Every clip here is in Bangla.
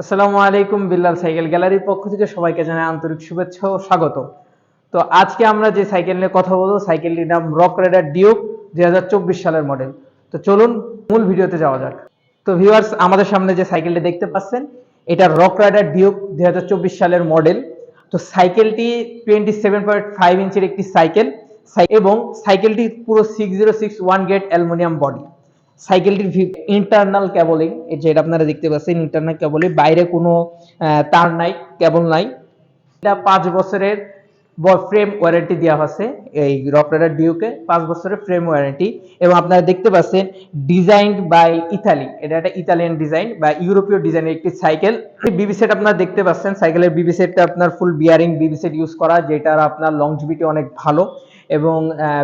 আসসালামু আলাইকুম বিল্লাল সাইকেল গ্যালারির পক্ষ থেকে সবাইকে জানাই আন্তরিক শুভেচ্ছা ও স্বাগত। তো আজকে আমরা যে সাইকেল নিয়ে কথা বলব, সাইকেলটির নাম রক রাইডার ডিউক দুই সালের মডেল। তো চলুন মূল ভিডিওতে যাওয়া যাক। তো ভিউয়ার্স, আমাদের সামনে যে সাইকেলটি দেখতে পাচ্ছেন, এটা রক রাইডার ডিউক দুই সালের মডেল। তো সাইকেলটি টোয়েন্টি সেভেন পয়েন্ট ফাইভ ইঞ্চের একটি সাইকেল। এবং সাইকেলটি পুরো six zero six one grade aluminium body সাইকেলটির internal cabling যেটা আপনারা দেখতে পাচ্ছেন ইন্টারনাল কেবলিং বাইরে কোনো তার নাই কেবল নাই। এটা পাঁচ বছরের ফ্রেম ওয়ারেন্টি দেওয়া হচ্ছে এই রকরাডার ডিউকে পাঁচ বছরের ফ্রেম ওয়ারেন্টি এবং আপনারা দেখতে পাচ্ছেন ডিজাইন বাই ইতালি এটা একটা ইতালিয়ান ডিজাইন বা ইউরোপীয় ডিজাইনের একটি সাইকেল। বিবি সেট আপনারা দেখতে পাচ্ছেন, সাইকেলের বিবি সেটটা আপনার full bearing BB set use করা, যেটার আপনার লংজিভিটি অনেক ভালো। এবং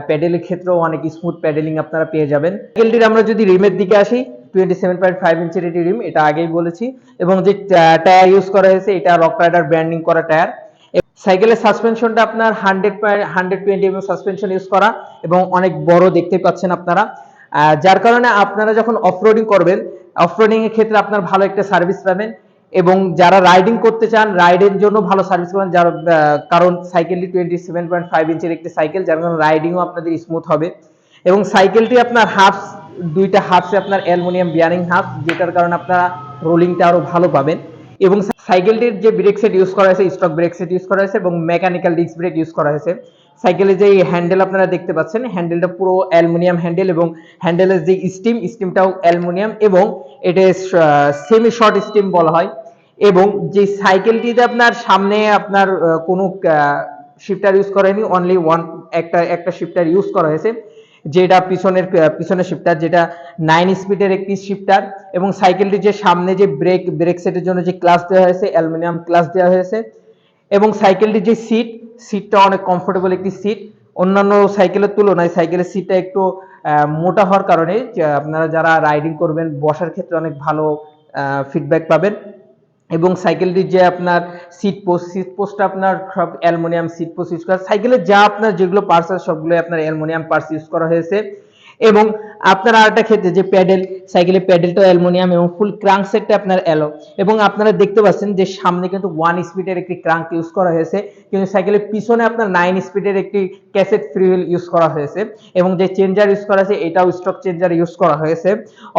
প্যাডেলের ক্ষেত্রেও অনেক স্মুথ প্যাডেলিং আপনারা পেয়ে যাবেন। সাইকেলটির আমরা যদি রিমের দিকে আসি টোয়েন্টি সেভেন পয়েন্ট ফাইভ ইঞ্চের এটি রিম এটা আগেই বলেছি। এবং যে টায়ার ইউজ করা হয়েছে, এটা রক রাইডার ব্র্যান্ডিং করা টায়ার সাইকেলের সাসপেনশনটা আপনার hundred hundred twenty M suspension use করা এবং অনেক বড় দেখতে পাচ্ছেন আপনারা। যার কারণে আপনারা যখন অফরোডিং করবেন অফরোডিং এর ক্ষেত্রে আপনার ভালো একটা সার্ভিস পাবেন। এবং যারা রাইডিং করতে চান রাইডের জন্য ভালো সার্ভিস পাবেন। যার কারণ সাইকেলটি টোয়েন্টি সেভেন পয়েন্ট ফাইভ ইঞ্চের একটি সাইকেল যার কারণে রাইডিংও আপনাদের স্মুথ হবে। এবং সাইকেলটি আপনার হাফ দুইটা হাফসে আপনার অ্যালুমিনিয়াম বিয়ারিং হাফ যেটার কারণে আপনারা রোলিংটা আরও ভালো পাবেন। এবং সাইকেলটির যে ব্রেক সেট ইউজ করা হয়েছে স্টক ব্রেক সেট ইউজ করা হয়েছে এবং মেকানিক্যাল ডিস্ক ব্রেক ইউজ করা হয়েছে। সাইকেলের যে হ্যান্ডেল আপনারা দেখতে পাচ্ছেন হ্যান্ডেলটা পুরো অ্যালুমিনিয়াম হ্যান্ডেল এবং হ্যান্ডেলের যে স্টিম স্টিমটাও অ্যালুমিনিয়াম এবং এটা সেমি শর্ট স্টিম বলা হয়। এবং যে সাইকেলটিতে আপনার সামনে আপনার কোনো শিফটার ইউজ করেনি অনলি ওয়ান একটা একটা শিফটার ইউজ করা হয়েছে, যেটা পিছনের পিছনের শিফটার যেটা নাইন স্পিডের একটি শিফটার এবং সাইকেলটি যে সামনে যে ব্রেক ব্রেক সেটের জন্য যে ক্লাস দেওয়া হয়েছে অ্যালুমিনিয়াম ক্লাস দেওয়া হয়েছে এবং সাইকেলটির যে সিট সিটটা অনেক কমফোর্টেবল একটি সিট অন্যান্য সাইকেলের তুলনায় সাইকেলের সিটটা একটু মোটা হওয়ার কারণে আপনারা যারা রাইডিং করবেন, বসার ক্ষেত্রে অনেক ভালো ফিডব্যাক পাবেন। এবং সাইকেলটির যে আপনার সিট পোস্ট সিট পোস্টটা আপনার সব অ্যালমোনিয়াম সিট পোস্ট ইউজ করা সাইকেলের যা আপনার যেগুলো পার্টস আছে সবগুলো আপনার অ্যালমোনিয়াম পার্টস ইউজ করা হয়েছে। এবং আপনার আরেকটা ক্ষেত্রে যে প্যাডেল, সাইকেলের প্যাডেলটা অ্যালুমিনিয়াম এবং ফুল ক্রাঙ্ক সেটটা আপনার অ্যালো এবং আপনারা দেখতে পাচ্ছেন যে সামনে কিন্তু ওয়ান স্পিডের একটি ক্রাঙ্ক ইউজ করা হয়েছে, কিন্তু সাইকেলের পিছনে আপনার নাইন স্পিডের একটি ক্যাসেট ফ্রি হুইল ইউজ করা হয়েছে এবং যে চেঞ্জার ইউজ করা হয়েছে এটাও স্টক চেঞ্জার ইউজ করা হয়েছে।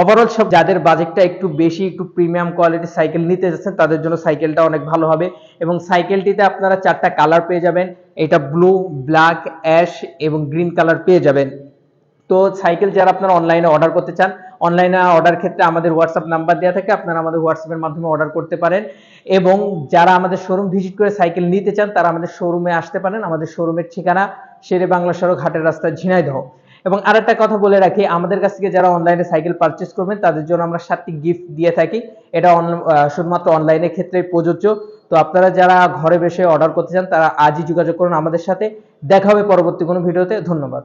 ওভারঅল সব যাদের বাজেটটা একটু বেশি, একটু প্রিমিয়াম কোয়ালিটির সাইকেল নিতে যাচ্ছেন, তাদের জন্য সাইকেলটা অনেক ভালো হবে এবং সাইকেলটিতে আপনারা চারটা কালার পেয়ে যাবেন, এটা ব্লু ব্ল্যাক অ্যাশ এবং গ্রিন কালার পেয়ে যাবেন। তো সাইকেল যারা আপনারা অনলাইনে অর্ডার করতে চান অনলাইনে অর্ডার ক্ষেত্রে আমাদের হোয়াটসঅ্যাপ নাম্বার দেওয়া থাকে, আপনারা আমাদের হোয়াটসঅ্যাপের মাধ্যমে অর্ডার করতে পারেন। এবং যারা আমাদের শোরুম ভিজিট করে সাইকেল নিতে চান, তারা আমাদের শোরুমে আসতে পারেন। আমাদের শোরুমের ঠিকানা শেরে বাংলা সড়ক হাটের রাস্তা ঝিনাইদহ। এবং আরেকটা কথা বলে রাখি, আমাদের কাছ থেকে যারা অনলাইনে সাইকেল পারচেস করবেন, তাদের জন্য আমরা সাতটি গিফট দিয়ে থাকি। এটা শুধুমাত্র অনলাইনের ক্ষেত্রে প্রযোজ্য। তো আপনারা যারা ঘরে বসে অর্ডার করতে চান, তারা আজই যোগাযোগ করুন আমাদের সাথে। দেখা হবে পরবর্তী কোনো ভিডিওতে। ধন্যবাদ।